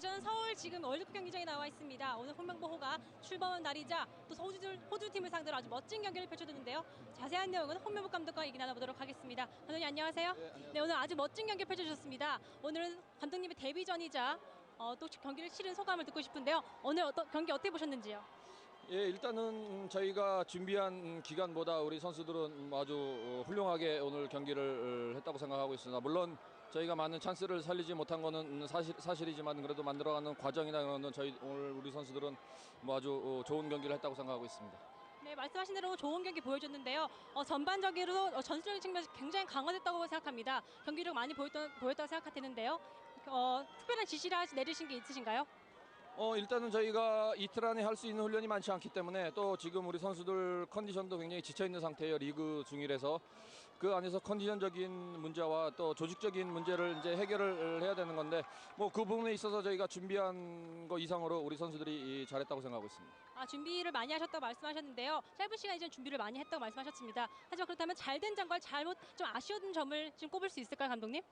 네, 저는 서울 지금 월드컵 경기장에 나와 있습니다. 오늘 홍명보호가 출범한 날이자 또 호주들, 호주팀을 상대로 아주 멋진 경기를 펼쳐주는데요. 자세한 내용은 홍명보 감독과 얘기 나눠보도록 하겠습니다. 감독님 안녕하세요. 네, 오늘 아주 멋진 경기 펼쳐주셨습니다. 오늘은 감독님의 데뷔전이자 어, 또 경기를 치른 소감을 듣고 싶은데요. 오늘 어떤 경기 어떻게 보셨는지요? 예, 일단은 저희가 준비한 기간보다 우리 선수들은 아주 어, 훌륭하게 오늘 경기를 어, 했다고 생각하고 있습니다. 물론 저희가 많은 찬스를 살리지 못한 거는 사실, 사실이지만 그래도 만들어가는 과정이나 그런 저희 오늘 우리 선수들은 뭐 아주 어, 좋은 경기를 했다고 생각하고 있습니다. 네, 말씀하신 대로 좋은 경기 보여줬는데요. 어, 전반적으로 어, 전술적인 측면에서 굉장히 강화됐다고 생각합니다. 경기력 많이 보였던, 보였다고 생각되는데요. 어, 특별한 지시를 내리신 게 있으신가요? 어 일단은 저희가 이틀 안에 할 수 있는 훈련이 많지 않기 때문에 또 지금 우리 선수들 컨디션도 굉장히 지쳐 있는 상태예요 리그 중이라서 그 안에서 컨디션적인 문제와 또 조직적인 문제를 이제 해결을 해야 되는 건데 뭐 그 부분에 있어서 저희가 준비한 거 이상으로 우리 선수들이 이 잘했다고 생각하고 있습니다. 아, 준비를 많이 하셨다고 말씀하셨는데요. 짧은 시간 이전 준비를 많이 했다고 말씀하셨습니다. 하지만 그렇다면 잘된 점과 잘못 좀 아쉬운 점을 지금 꼽을 수 있을까요, 감독님?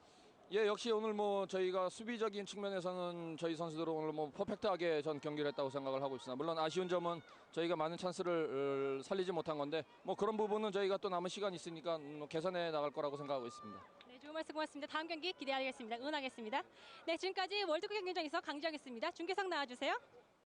예, 역시 오늘 뭐 저희가 수비적인 측면에서는 저희 선수들은 오늘 뭐 퍼펙트하게 전 경기를 했다고 생각을 하고 있습니다. 물론 아쉬운 점은 저희가 많은 찬스를 어, 살리지 못한 건데 뭐 그런 부분은 저희가 또 남은 시간 있으니까 음, 개선해 나갈 거라고 생각하고 있습니다. 네, 좋은 말씀 고맙습니다. 다음 경기 기대하겠습니다. 응원하겠습니다. 네, 지금까지 월드컵 경기장에서 강지하겠습니다. 중계석 나와주세요.